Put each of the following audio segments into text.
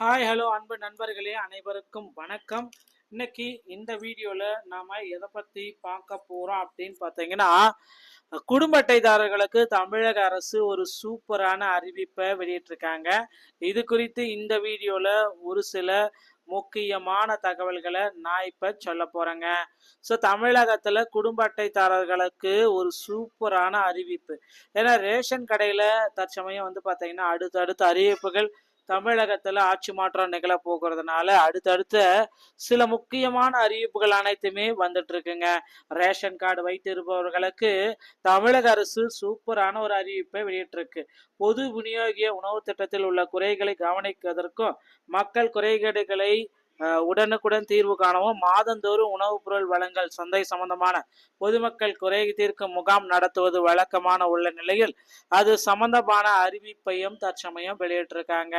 Hi hello அன்பு நண்பர்களே அனைவருக்கும் வணக்கம். இன்னைக்கு இந்த வீடியோவில் நாம் எதை பற்றி பார்க்க போகிறோம் அப்படின்னு பார்த்தீங்கன்னா குடும்ப அட்டைதாரர்களுக்கு தமிழக அரசு ஒரு சூப்பரான அறிவிப்பை வெளியிட்டிருக்காங்க. இது குறித்து இந்த வீடியோவில் ஒரு சில முக்கியமான தகவல்களை நான் இப்போ சொல்ல போகிறேங்க ஸோ தமிழகத்தில் குடும்ப அட்டைதாரர்களுக்கு ஒரு சூப்பரான அறிவிப்பு. ஏன்னா ரேஷன் கடையில் தற்சமயம் வந்து பார்த்தீங்கன்னா அடுத்தடுத்த அறிவிப்புகள் தமிழகத்துல ஆட்சி மாற்றம் நிகழ போகிறதுனால அடுத்தடுத்த சில முக்கியமான அறிவிப்புகள் அனைத்துமே வந்துட்டு இருக்குங்க. ரேஷன் கார்டு வைத்திருப்பவர்களுக்கு தமிழக அரசு சூப்பரான ஒரு அறிவிப்பை வெளியிட்டிருக்கு. பொது விநியோகிய உணவு திட்டத்தில் உள்ள குறைகளை கவனிப்பதற்கும் மக்கள் குறைகேடுகளை உடனுக்குடன் தீர்வு காணவும் மாதந்தோறும் உணவுப் பொருள் வழங்கல் சந்தை சம்பந்தமான பொதுமக்கள் குறை தீர்க்கும் முகாம் நடத்துவது வழக்கமான உள்ள நிலையில் அது சம்பந்தமான அறிவிப்பையும் தற்சமயம் வெளியிட்டிருக்காங்க.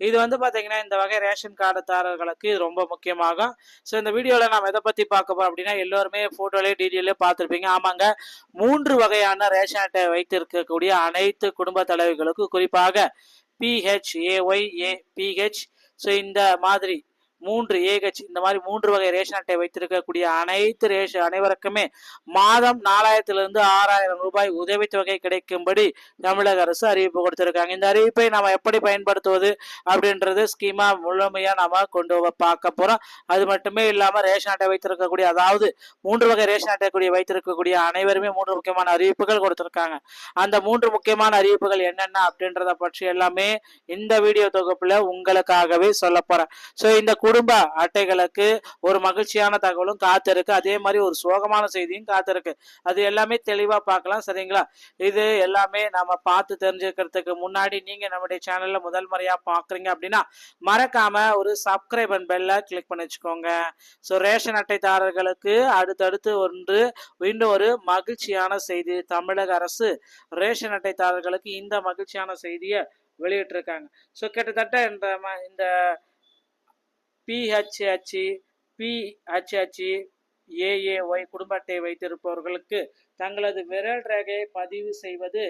இது வந்து பார்த்தீங்கன்னா இந்த வகை ரேஷன் கார்டுதாரர்களுக்கு இது ரொம்ப முக்கியமாகும். ஸோ இந்த வீடியோவில் நாம் எதை பற்றி பார்க்க போகிறோம் அப்படின்னா எல்லோருமே ஃபோட்டோலேயே டீட்டெயிலே பார்த்துருப்பீங்க. ஆமாங்க மூன்று வகையான ரேஷன் அட்டை வைத்திருக்கக்கூடிய அனைத்து குடும்ப தலைவிகளுக்கு குறிப்பாக பிஹெச்ஏஒய் ஏ பிஹெச் ஸோ இந்த மாதிரி மூன்று ஏஹெச் இந்த மாதிரி மூன்று வகை ரேஷன் அட்டை வைத்திருக்கக்கூடிய அனைத்து ரேஷன் அனைவருக்குமே மாதம் நாலாயிரத்திலிருந்து ஆறாயிரம் ரூபாய் உதவித்தொகை கிடைக்கும்படி தமிழக அரசு அறிவிப்பு கொடுத்திருக்காங்க. இந்த அறிவிப்பை நாம எப்படி பயன்படுத்துவது அப்படின்றது ஸ்கீமா முழுமையா நாம கொண்டு பார்க்க போறோம். அது மட்டுமே இல்லாம ரேஷன் அட்டை வைத்திருக்கக்கூடிய அதாவது மூன்று வகை ரேஷன் அட்டை கூடிய வைத்திருக்கக்கூடிய அனைவருமே மூன்று முக்கியமான அறிவிப்புகள் கொடுத்திருக்காங்க. அந்த மூன்று முக்கியமான அறிவிப்புகள் என்னென்ன அப்படின்றத பற்றி எல்லாமே இந்த வீடியோ தொகுப்புல உங்களுக்காகவே சொல்ல போறேன். ஸோ இந்த குடும்ப அட்டைகளுக்கு ஒரு மகிழ்ச்சியான தகவலும் காத்திருக்கு. அதே மாதிரி ஒரு சோகமான செய்தியும் காத்திருக்கு. அது எல்லாமே தெளிவாக பார்க்கலாம் சரிங்களா? இது எல்லாமே நம்ம பார்த்து தெரிஞ்சுக்கிறதுக்கு முன்னாடி நீங்கள் நம்முடைய சேனலில் முதல் முறையாக பார்க்குறீங்க அப்படின்னா மறக்காம ஒரு சப்ஸ்கிரைப் அண்ட் பெல்ல கிளிக் பண்ணி வச்சுக்கோங்க. ஸோ ரேஷன் அட்டைதாரர்களுக்கு அடுத்தடுத்து ஒன்று இன்னும் ஒரு மகிழ்ச்சியான செய்தி தமிழக அரசு ரேஷன் அட்டைதாரர்களுக்கு இந்த மகிழ்ச்சியான செய்தியை வெளியிட்டிருக்காங்க. ஸோ கிட்டத்தட்ட இந்த ம- இந்த பிஹெச்ஹெச் பிஹெச்ஹெச் ஏஏஒய் குடும்ப அட்டை வைத்திருப்பவர்களுக்கு தங்களது விரல் ரேகையை பதிவு செய்வது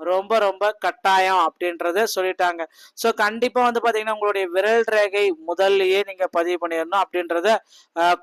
ரொம்ப ரொம்ப கட்டாயம் அப்படின்றத சொல்லிட்டாங்க. ஸோ கண்டிப்பாக வந்து பார்த்தீங்கன்னா உங்களுடைய விரல் ரேகை முதல்லயே நீங்கள் பதிவு பண்ணிடணும் அப்படின்றத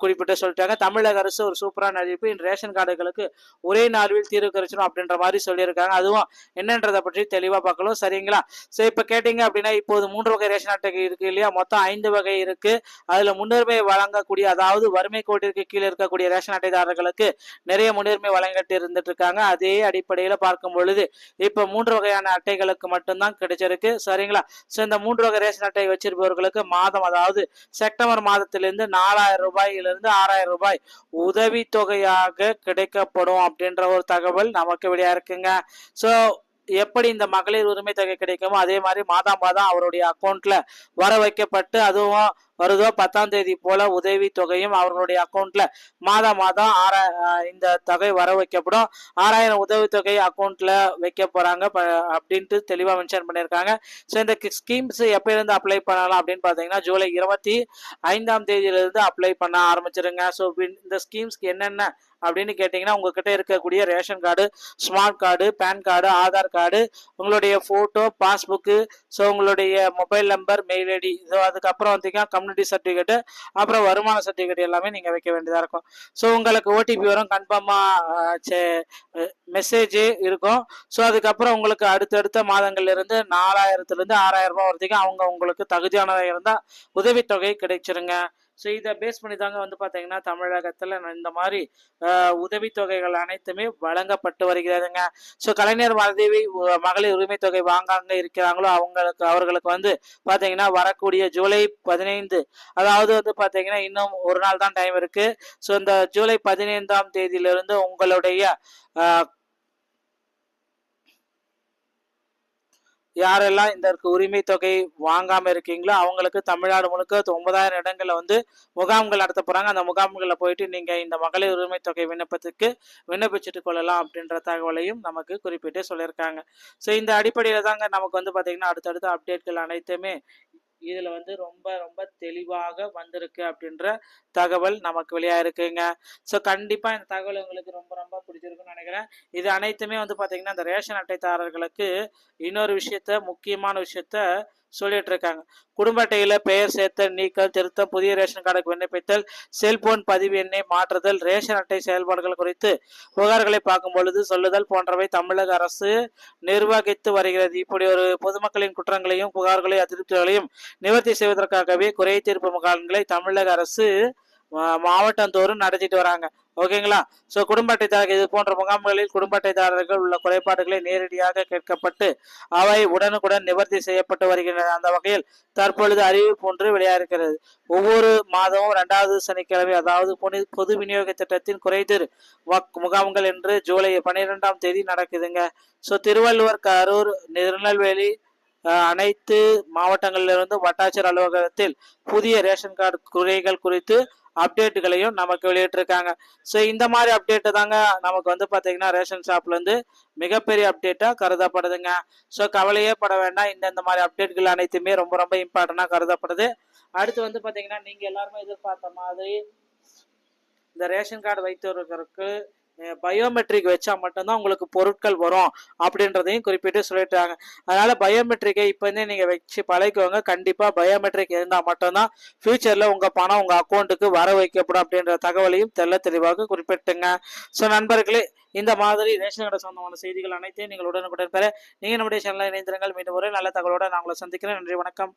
குறிப்பிட்டு சொல்லிட்டாங்க. தமிழக அரசு ஒரு சூப்பரான அறிவிப்பு ரேஷன் கார்டுகளுக்கு ஒரே நார்வில் தீர்வு கிடைச்சிடும் அப்படின்ற மாதிரி சொல்லியிருக்காங்க. அதுவும் என்னன்றதை பற்றி தெளிவாக பார்க்கலாம். சரிங்களா? ஸோ இப்போ கேட்டிங்க அப்படின்னா இப்போது மூன்று வகை ரேஷன் அட்டை இருக்கு இல்லையா? மொத்தம் ஐந்து வகை இருக்கு. அதில் முன்னுரிமை வழங்கக்கூடிய அதாவது வறுமை கோட்டிற்கு கீழே இருக்கக்கூடிய ரேஷன் அட்டைதாரர்களுக்கு நிறைய முன்னுரிமை வழங்கிட்டு இருந்துட்டு இருக்காங்க அதே அடிப்படையில் பார்க்கும் பொழுது இப்போ மூன்று வகையான அட்டைகளுக்கு மட்டும்தான் கிடைச்சிருக்கு. சரிங்களா? ஸோ இந்த மூன்று வகை ரேஷன் அட்டை வச்சிருப்பவர்களுக்கு மாதம் அதாவது செப்டம்பர் மாதத்திலிருந்து நாலாயிரம் ரூபாயிலிருந்து ஆறாயிரம் ரூபாய் உதவித்தொகையாக கிடைக்கப்படும் அப்படின்ற ஒரு தகவல் நமக்கு வெளியா இருக்குங்க. ஸோ எப்படி இந்த மகளிர் உரிமை தொகை கிடைக்குமோ அதே மாதிரி மாதம் மாதம் அவருடைய அக்கௌண்ட்ல வர வைக்கப்பட்டு அதுவும் வருதோ பத்தாம் தேதி போல உதவி தொகையும் அவர்களுடைய அக்கௌண்ட்ல மாதம் மாதம் ஆறா இந்த தொகை வர வைக்கப்படும். ஆறாயிரம் உதவித்தொகை அக்கௌண்ட்ல வைக்க போறாங்க. ப- அப்படின்ட்டு தெளிவா மென்ஷன் பண்ணியிருக்காங்க. ஸோ இந்த ஸ்கீம்ஸ் எப்ப இருந்து அப்ளை பண்ணலாம் அப்படின்னு பார்த்தீங்கன்னா ஜூலை இருபத்தி ஐந்தாம் தேதியிலிருந்து அப்ளை பண்ண ஆரம்பிச்சிருங்க. ஸோ இந்த ஸ்கீம்ஸ்க்கு என்னென்ன அப்படின்னு கேட்டிங்கன்னா உங்ககிட்ட இருக்கக்கூடிய ration card smart card PAN card Aadhaar card உங்களுடைய ஃபோட்டோ பாஸ்புக்கு ஸோ உங்களுடைய mobile number mail ID so அதுக்கப்புறம் வந்தீங்கன்னா கம்யூனிட்டி சர்டிஃபிகேட்டு அப்புறம் வருமான சர்டிஃபிகேட் எல்லாமே நீங்கள் வைக்க வேண்டியதாக இருக்கும். ஸோ உங்களுக்கு ஓடிபி வரும் கன்ஃபார்மாக மெசேஜ் இருக்கும். ஸோ அதுக்கப்புறம் உங்களுக்கு அடுத்தடுத்த மாதங்கள்லேருந்து நாலாயிரத்துலேருந்து ஆறாயிரம் ரூபாய் வரைக்கும் அவங்க உங்களுக்கு தகுதியானதாக இருந்தால் உதவித்தொகை கிடைச்சிருங்க. ஸோ இதை பேஸ் பண்ணி தாங்க வந்து பார்த்தீங்கன்னா தமிழகத்தில் இந்த மாதிரி உதவித்தொகைகள் அனைத்துமே வழங்கப்பட்டு வருகிறதுங்க. ஸோ கலைஞர் மருதேவி மகளிர் உரிமை தொகை வாங்காங்க இருக்கிறாங்களோ அவங்களுக்கு அவர்களுக்கு வந்து பார்த்தீங்கன்னா வரக்கூடிய ஜூலை பதினைந்து அதாவது வந்து பார்த்தீங்கன்னா இன்னும் ஒரு நாள் தான் டைம் இருக்குது ஸோ இந்த ஜூலை பதினைந்தாம் தேதியிலிருந்து உங்களுடைய யாரெல்லாம் இந்த உரிமை தொகை வாங்காமல் இருக்கீங்களோ அவங்களுக்கு தமிழ்நாடு முழுக்க ஒன்பதாயிரம் இடங்களில் வந்து முகாம்கள் நடத்த போகிறாங்க அந்த முகாம்களில் போயிட்டு நீங்கள் இந்த மகளிர் உரிமை தொகை விண்ணப்பத்துக்கு விண்ணப்பிச்சுட்டு கொள்ளலாம் அப்படின்ற தகவலையும் நமக்கு குறிப்பிட்டு சொல்லியிருக்காங்க. ஸோ இந்த அடிப்படையில் தாங்க நமக்கு வந்து பார்த்திங்கன்னா அடுத்தடுத்த அப்டேட்கள் அனைத்துமே இதில் வந்து ரொம்ப ரொம்ப தெளிவாக வந்திருக்கு அப்படின்ற தகவல் நமக்கு வெளியாக இருக்குங்க. ஸோ கண்டிப்பாக இந்த தகவல் உங்களுக்கு ரொம்ப ரொம்ப பிடிச்சிருக்குன்னு நினைக்கிறேன். இது அனைத்துமே வந்து பார்த்திங்கன்னா இந்த ரேஷன் அட்டைதாரர்களுக்கு இன்னொரு விஷயத்த முக்கியமான விஷயத்த சொல்லிட்டு இருக்காங்க குடும்ப அட்டையில பெயர் சேர்த்தல் நீக்கல் திருத்தம் புதிய ரேஷன் கார்டுக்கு விண்ணப்பித்தல் செல்போன் பதிவு எண்ணை மாற்றுதல் ரேஷன் அட்டை செயல்பாடுகள் குறித்து புகார்களை பார்க்கும் பொழுது சொல்லுதல் போன்றவை தமிழக அரசு நிர்வகித்து வருகிறது. இப்படி ஒரு பொதுமக்களின் குற்றங்களையும் புகார்களையும் அதிருப்திகளையும் நிவர்த்தி செய்வதற்காகவே குறை தீர்ப்பு முகாம்களை தமிழக அரசு மா- மாவட்டந்தோறும் நடத்திட்டு வராங்க. ஓகேங்களா? ஸோ குடும்ப அட்டைதாரர்கள் இது போன்ற முகாம்களில் குடும்ப அட்டைதாரர்கள் உள்ள குறைபாடுகளை நேரடியாக கேட்கப்பட்டு அவை உடனுக்குடன் நிவர்த்தி செய்யப்பட்டு வருகின்றன. அந்த வகையில் தற்பொழுது அறிவிப்பு ஒன்று வெளியாகிறது ஒவ்வொரு மாதமும் இரண்டாவது சனிக்கிழமை அதாவது பொது- பொது விநியோக திட்டத்தின் குறைதீர் வக் முகாம்கள் என்று ஜூலை பன்னிரெண்டாம் தேதி நடக்குதுங்க. ஸோ திருவள்ளுவர் கரூர் திருநெல்வேலி அனைத்து மாவட்டங்களிலிருந்து வட்டாட்சியர் அலுவலகத்தில் புதிய ரேஷன் கார்டு குறைகள் குறித்து அப்டேட்டுகளையும் நமக்கு வெளியிட்டிருக்காங்க. ஸோ இந்த மாதிரி அப்டேட்டு தாங்க நமக்கு வந்து பார்த்தீங்கன்னா ரேஷன் ஷாப்லேருந்து மிகப்பெரிய அப்டேட்டாக கருதப்படுதுங்க. ஸோ கவலையே பட வேண்டாம். இந்த இந்த மாதிரி அப்டேட்கள் அனைத்துமே ரொம்ப ரொம்ப இம்பார்ட்டண்டாக கருதப்படுது. அடுத்து வந்து பார்த்தீங்கன்னா நீங்கள் எல்லாருமே எதிர்பார்த்த மாதிரி இந்த ரேஷன் கார்டு வைத்தவர்களுக்கு பயோமெட்ரிக் வச்சா மட்டும்தான் உங்களுக்கு பொருட்கள் வரும் அப்படின்றதையும் குறிப்பிட்டு சொல்லிட்டாங்க. அதனால பயோமெட்ரிக்கை இப்போதே நீங்கள் வச்சு பழகிக்கோங்க. கண்டிப்பாக பயோமெட்ரிக் இருந்தால் மட்டும்தான் ஃபியூச்சரில் உங்கள் பணம் உங்கள் அக்கௌண்ட்டுக்கு வர வைக்கப்படும் அப்படின்ற தகவலையும் தெள்ள தெளிவாக குறிப்பிட்டுங்க. ஸோ நண்பர்களே இந்த மாதிரி ரேஷன் கடை சொந்தமான செய்திகள் அனைத்தையும் நீங்கள் உடனுக்குடன் பெற நீங்கள் நம்முடைய சேனலில் இணைந்திருங்கள். மீண்டும் ஒரு நல்ல தகவலோட நான் உங்களை சந்திக்கிறேன். நன்றி வணக்கம்.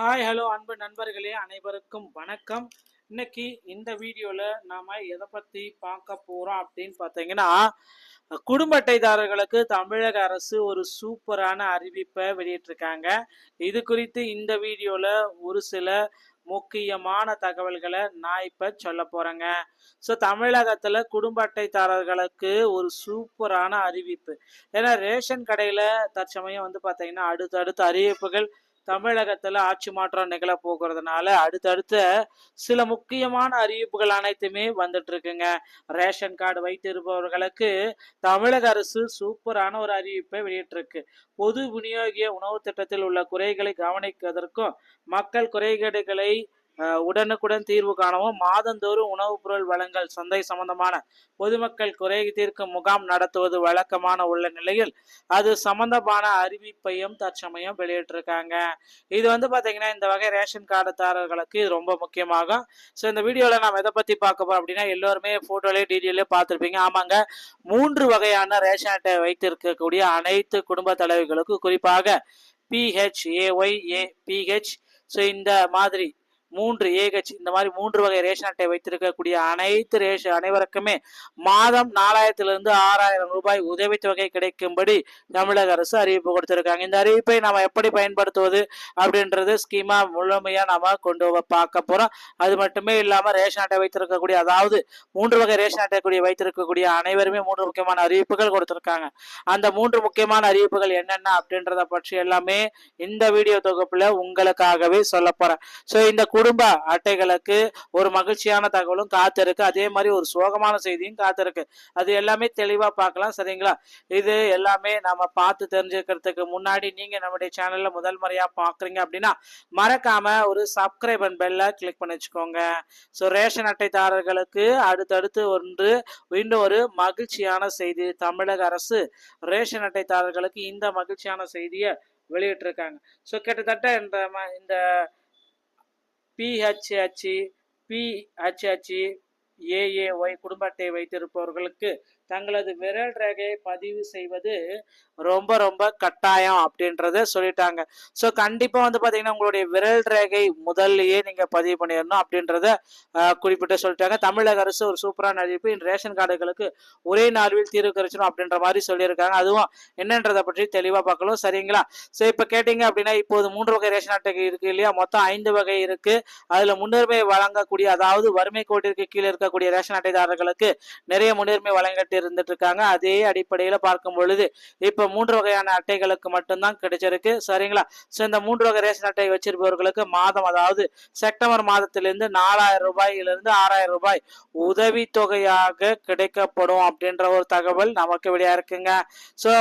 ஹாய் ஹலோ அன்பு நண்பர்களே அனைவருக்கும் வணக்கம். இன்னைக்கு இந்த வீடியோவில் நாம் எதை பற்றி பார்க்க போகிறோம் அப்படின்னு பார்த்தீங்கன்னா குடும்ப அட்டைதாரர்களுக்கு தமிழக அரசு ஒரு சூப்பரான அறிவிப்பை வெளியிட்டிருக்காங்க. இது குறித்து இந்த வீடியோவில் ஒரு சில முக்கியமான தகவல்களை நான் இப்போ சொல்ல போகிறேங்க ஸோ தமிழகத்தில் குடும்ப அட்டைதாரர்களுக்கு ஒரு சூப்பரான அறிவிப்பு. ஏன்னா ரேஷன் கடையில் தற்சமயம் வந்து பார்த்தீங்கன்னா அடுத்தடுத்த அறிவிப்புகள் தமிழகத்துல ஆட்சி மாற்றம் நிகழ போகிறதுனால அடுத்தடுத்த சில முக்கியமான அறிவிப்புகள் அனைத்துமே வந்துட்டு இருக்குங்க. ரேஷன் கார்டு வைத்திருப்பவர்களுக்கு தமிழக அரசு சூப்பரான ஒரு அறிவிப்பை வெளியிட்டிருக்கு. பொது விநியோகிய உணவு திட்டத்தில் உள்ள குறைகளை கவனிப்பதற்கும் மக்கள் குறைகேடுகளை உடனுக்குடன் தீர்வு காணவும் மாதந்தோறும் உணவுப் பொருள் வழங்கல் சந்தை சம்பந்தமான பொதுமக்கள் குறை தீர்க்கும் முகாம் நடத்துவது வழக்கமான உள்ள நிலையில் அது சம்பந்தமான அறிவிப்பையும் தற்சமயம் வெளியிட்டிருக்காங்க. இது வந்து பார்த்தீங்கன்னா இந்த வகை ரேஷன் கார்டுதாரர்களுக்கு இது ரொம்ப முக்கியமாகும். ஸோ இந்த வீடியோவில் நாம் எதை பற்றி பார்க்க போகிறோம் அப்படின்னா எல்லோருமே ஃபோட்டோலேயே டீட்டெயிலே பார்த்துருப்பீங்க. ஆமாங்க மூன்று வகையான ரேஷன் அட்டை வைத்திருக்கக்கூடிய அனைத்து குடும்ப தலைவிகளுக்கும் குறிப்பாக பிஹெச்ஏஒய் ஏ பிஹெச் ஸோ இந்த மாதிரி மூன்று ஏஹெச் இந்த மாதிரி மூன்று வகை ரேஷன் அட்டை வைத்திருக்கக்கூடிய அனைத்து ரேஷன் அனைவருக்குமே மாதம் நாலாயிரத்திலிருந்து ஆறாயிரம் ரூபாய் உதவித்தொகை கிடைக்கும்படி தமிழக அரசு அறிவிப்பு கொடுத்திருக்காங்க. இந்த அறிவிப்பை நாம் எப்படி பயன்படுத்துவது அப்படின்றது ஸ்கீமா முழுமையாக நாம் கொண்டு வ- பார்க்க போறோம். அது மட்டுமே இல்லாமல் ரேஷன் அட்டை வைத்திருக்கக்கூடிய அதாவது மூன்று வகை ரேஷன் அட்டை கூடிய வைத்திருக்கக்கூடிய அனைவருமே மூன்று முக்கியமான அறிவிப்புகள் கொடுத்திருக்காங்க. அந்த மூன்று முக்கியமான அறிவிப்புகள் என்னென்ன அப்படின்றத பற்றி எல்லாமே இந்த வீடியோ தொகுப்புல உங்களுக்காகவே சொல்ல போகிறேன் ஸோ இந்த குடும்ப அட்டைகளுக்கு ஒரு மகிழ்ச்சியான தகவலும் காத்திருக்கு. அதே மாதிரி ஒரு சோகமான செய்தியும் காத்திருக்கு. அது எல்லாமே தெளிவாக பார்க்கலாம். சரிங்களா? இது எல்லாமே நம்ம பார்த்து தெரிஞ்சுக்கிறதுக்கு முன்னாடி நீங்கள் நம்முடைய சேனலில் முதல் முறையாக பார்க்குறீங்க அப்படின்னா மறக்காம ஒரு சப்ஸ்கிரைப் அண்ட் பெல்ல கிளிக் பண்ணி வச்சுக்கோங்க. ஸோ ரேஷன் அட்டைதாரர்களுக்கு அடுத்தடுத்து ஒன்று இன்னும் ஒரு மகிழ்ச்சியான செய்தி. தமிழக அரசு ரேஷன் அட்டைதாரர்களுக்கு இந்த மகிழ்ச்சியான செய்தியை வெளியிட்டிருக்காங்க. ஸோ கிட்டத்தட்ட இந்த ம- இந்த பிஹெச்ஹெச் பிஹெச்ஹெச் ஏஏஒய் குடும்ப அட்டை வைத்திருப்பவர்களுக்கு தங்களது விரல் ரேகையை பதிவு செய்வது ரொம்ப ரொம்ப கட்டாயம் அப்படின்றத சொல்லிட்டாங்க. ஸோ கண்டிப்பாக வந்து பார்த்தீங்கன்னா உங்களுடைய விரல் ரேகை முதல்லையே நீங்கள் பதிவு பண்ணிடணும் அப்படின்றத குறிப்பிட்டு சொல்லிட்டாங்க. தமிழக அரசு ஒரு சூப்பரான அறிவிப்பு. ரேஷன் கார்டுகளுக்கு ஒரே நாளில் தீர்வு கிடைச்சிடும் அப்படின்ற மாதிரி சொல்லியிருக்காங்க. அதுவும் என்னன்றதை பற்றி தெளிவாக பார்க்கலாம். சரிங்களா? ஸோ இப்போ கேட்டிங்க அப்படின்னா இப்போது மூன்று வகை ரேஷன் அட்டை இருக்குது இல்லையா? மொத்தம் ஐந்து வகை இருக்குது அதில் முன்னுரிமை வழங்கக்கூடிய அதாவது வறுமை கோட்டிற்கு கீழே இருக்கக்கூடிய ரேஷன் அட்டைதாரர்களுக்கு நிறைய முன்னுரிமை வழங்கிட்டு இருந்துட்டு இருக்காங்க அதே அடிப்படையில் பார்க்கும் பொழுது இப்போ மூன்று வகையான அட்டைகளுக்கு மட்டும்தான் கிடைச்சிருக்கு. சரிங்களா? ஸோ இந்த மூன்று வகை ரேஷன் அட்டை வச்சிருப்பவர்களுக்கு மாதம் அதாவது செப்டம்பர் மாதத்திலிருந்து நாலாயிரம் ரூபாயிலிருந்து ஆறாயிரம் ரூபாய் உதவித்தொகையாக கிடைக்கப்படும் அப்படின்ற ஒரு தகவல் நமக்கு வெளியாக இருக்குங்க. ஸோ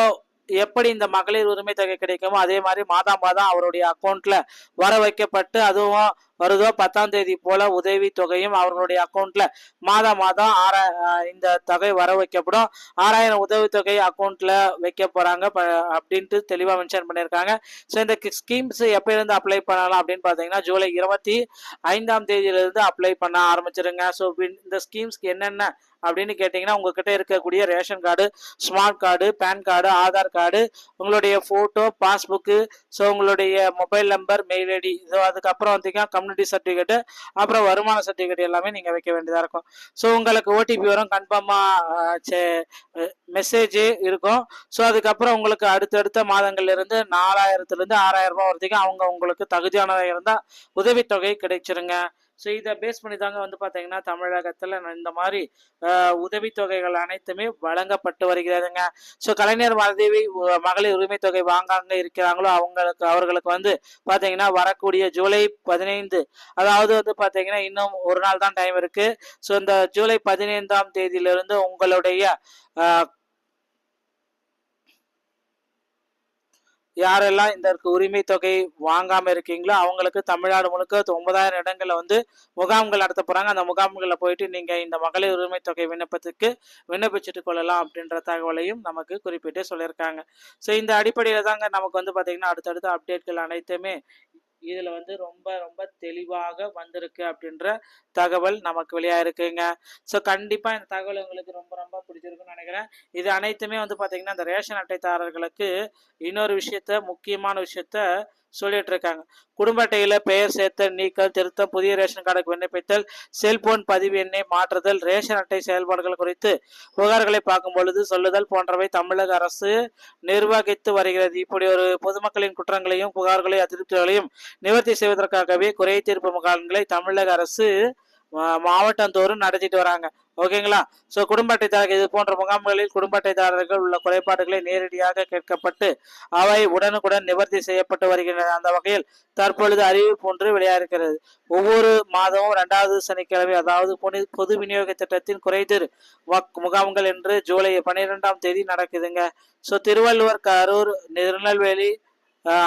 எப்படி இந்த மகளிர் உரிமை தொகை கிடைக்குமோ அதே மாதிரி மாதம் மாதம் அவருடைய அக்கௌண்ட்ல வர வைக்கப்பட்டு அதுவும் வருதோ பத்தாம் தேதி போல உதவி தொகையும் அவர்களுடைய அக்கௌண்ட்ல மாதம் மாதம் ஆறா இந்த தொகை வர வைக்கப்படும். ஆறாயிரம் உதவித்தொகை அக்கௌண்ட்ல வைக்க போறாங்க. ப- அப்படின்ட்டு தெளிவா மென்ஷன் பண்ணியிருக்காங்க. ஸோ இந்த ஸ்கீம்ஸ் எப்ப இருந்து அப்ளை பண்ணலாம் அப்படின்னு பார்த்தீங்கன்னா ஜூலை இருபத்தி ஐந்தாம் தேதியிலிருந்து அப்ளை பண்ண ஆரம்பிச்சிருங்க. ஸோ இந்த ஸ்கீம்ஸ்க்கு என்னென்ன அப்படின்னு கேட்டிங்கன்னா உங்ககிட்ட இருக்கக்கூடிய ration card smart card PAN card Aadhaar card உங்களுடைய ஃபோட்டோ பாஸ்புக்கு ஸோ உங்களுடைய mobile number mail ID so அதுக்கப்புறம் வந்தீங்கன்னா கம்யூனிட்டி சர்டிஃபிகேட்டு அப்புறம் வருமான சர்டிஃபிகேட் எல்லாமே நீங்கள் வைக்க வேண்டியதாக இருக்கும். ஸோ உங்களுக்கு ஓடிபி வரும் கன்ஃபார்மாக மெசேஜ் இருக்கும். ஸோ அதுக்கப்புறம் உங்களுக்கு அடுத்தடுத்த மாதங்கள்லேருந்து நாலாயிரத்துலேருந்து ஆறாயிரம் ரூபாய் வரைக்கும் அவங்க உங்களுக்கு தகுதியானதாக இருந்தால் உதவித்தொகை கிடைச்சிருங்க. ஸோ இதை பேஸ் பண்ணி தாங்க வந்து பார்த்தீங்கன்னா தமிழகத்தில் இந்த மாதிரி உதவித்தொகைகள் அனைத்துமே வழங்கப்பட்டு வருகிறதுங்க. ஸோ கலைஞர் மதேவி மகளிர் உரிமை தொகை வாங்காங்க இருக்கிறாங்களோ அவங்களுக்கு அவர்களுக்கு வந்து பார்த்தீங்கன்னா வரக்கூடிய ஜூலை பதினைந்து அதாவது வந்து பார்த்தீங்கன்னா இன்னும் ஒரு நாள் தான் டைம் இருக்குது ஸோ இந்த ஜூலை பதினைந்தாம் தேதியிலிருந்து உங்களுடைய யாரெல்லாம் இந்த உரிமை தொகை வாங்காம இருக்கீங்களோ அவங்களுக்கு தமிழ்நாடு முழுக்க ஒன்பதாயிரம் இடங்கள்ல வந்து முகாம்கள் நடத்த போறாங்க. அந்த முகாம்களில் போயிட்டு நீங்க இந்த மகளிர் உரிமை தொகை விண்ணப்பத்துக்கு விண்ணப்பிச்சுட்டு கொள்ளலாம் அப்படின்ற தகவலையும் நமக்கு குறிப்பிட்டு சொல்லியிருக்காங்க. ஸோ இந்த அடிப்படையில் தாங்க நமக்கு வந்து பார்த்தீங்கன்னா அடுத்தடுத்த அப்டேட்கள் அனைத்துமே இதுல வந்து ரொம்ப ரொம்ப தெளிவாக வந்திருக்கு அப்படின்ற தகவல் நமக்கு வெளியாயிருக்குங்க ஸோ கண்டிப்பா இந்த தகவல் உங்களுக்கு ரொம்ப ரொம்ப பிடிச்சிருக்குன்னு நினைக்கிறேன். இது அனைத்துமே வந்து பாத்தீங்கன்னா இந்த ரேஷன் அட்டைதாரர்களுக்கு இன்னொரு விஷயத்த முக்கியமான விஷயத்த சொல்லிட்டு இருக்காங்க குடும்ப அட்டையில பெயர் சேர்த்தல் நீக்கல் திருத்தம் புதிய ரேஷன் கார்டுக்கு விண்ணப்பித்தல் செல்போன் பதிவு எண்ணை மாற்றுதல் ரேஷன் அட்டை செயல்பாடுகள் குறித்து புகார்களை பார்க்கும் பொழுது சொல்லுதல் போன்றவை தமிழக அரசு நிர்வகித்து வருகிறது. இப்படி ஒரு பொதுமக்களின் குற்றங்களையும் புகார்களையும் அதிருப்திகளையும் நிவர்த்தி செய்வதற்காகவே குறை தீர்ப்பு முகாம்களை தமிழக அரசு மா- மாவட்டந்தோறும் நடத்திட்டு வராங்க. ஓகேங்களா? ஸோ குடும்ப அட்டைதாரர்கள் இது போன்ற முகாம்களில் குடும்ப அட்டைதாரர்கள் உள்ள குறைபாடுகளை நேரடியாக கேட்கப்பட்டு அவை உடனுக்குடன் நிவர்த்தி செய்யப்பட்டு வருகின்றன. அந்த வகையில் தற்பொழுது அறிவிப்பு ஒன்று வெளியாகிறது ஒவ்வொரு மாதமும் இரண்டாவது சனிக்கிழமை அதாவது பொது பொது விநியோக திட்டத்தின் குறைதீர் வக் முகாம்கள் என்று ஜூலை பன்னிரெண்டாம் தேதி நடக்குதுங்க. ஸோ திருவள்ளுவர் கரூர் திருநெல்வேலி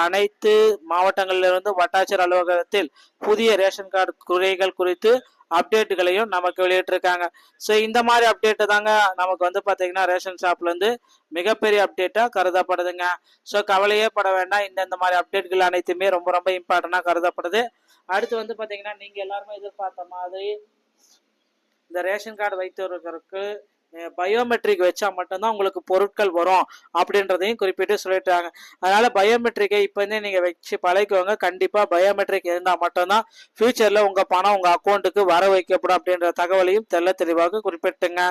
அனைத்து மாவட்டங்களிலிருந்து வட்டாட்சியர் அலுவலகத்தில் புதிய ரேஷன் கார்டு குறைகள் குறித்து அப்டேட்டுகளையும் நமக்கு வெளியிட்டிருக்காங்க. ஸோ இந்த மாதிரி அப்டேட்டு தாங்க நமக்கு வந்து பார்த்தீங்கன்னா ரேஷன் ஷாப்லேருந்து மிகப்பெரிய அப்டேட்டாக கருதப்படுதுங்க. ஸோ கவலையே பட வேண்டாம். இந்த இந்த மாதிரி அப்டேட்கள் அனைத்துமே ரொம்ப ரொம்ப இம்பார்ட்டண்டாக கருதப்படுது. அடுத்து வந்து பார்த்தீங்கன்னா நீங்கள் எல்லாருமே எதிர்பார்த்த மாதிரி இந்த ரேஷன் கார்டு வைத்தவர்களுக்கு பயோமெட்ரிக் வச்சா மட்டும்தான் உங்களுக்கு பொருட்கள் வரும் அப்படின்றதையும் குறிப்பிட்டு சொல்லிட்டாங்க. அதனால பயோமெட்ரிக்கை இப்போதே நீங்கள் வச்சு பழகிக்கோங்க. கண்டிப்பாக பயோமெட்ரிக் இருந்தால் மட்டும்தான் ஃபியூச்சரில் உங்கள் பணம் உங்கள் அக்கௌண்ட்டுக்கு வர வைக்கப்படும் அப்படின்ற தகவலையும் தெள்ள தெளிவாக குறிப்பிட்டுங்க.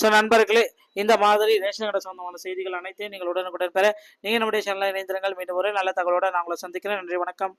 ஸோ நண்பர்களே இந்த மாதிரி ரேஷன் கடை சொந்தமான செய்திகள் அனைத்தையும் நீங்கள் உடனுக்குடன் பெற நீங்கள் நம்முடைய சேனலில் இணைந்திருங்கள். மீண்டும் ஒரு நல்ல தகவலோடு நான் உங்களை சந்திக்கிறேன். நன்றி வணக்கம்.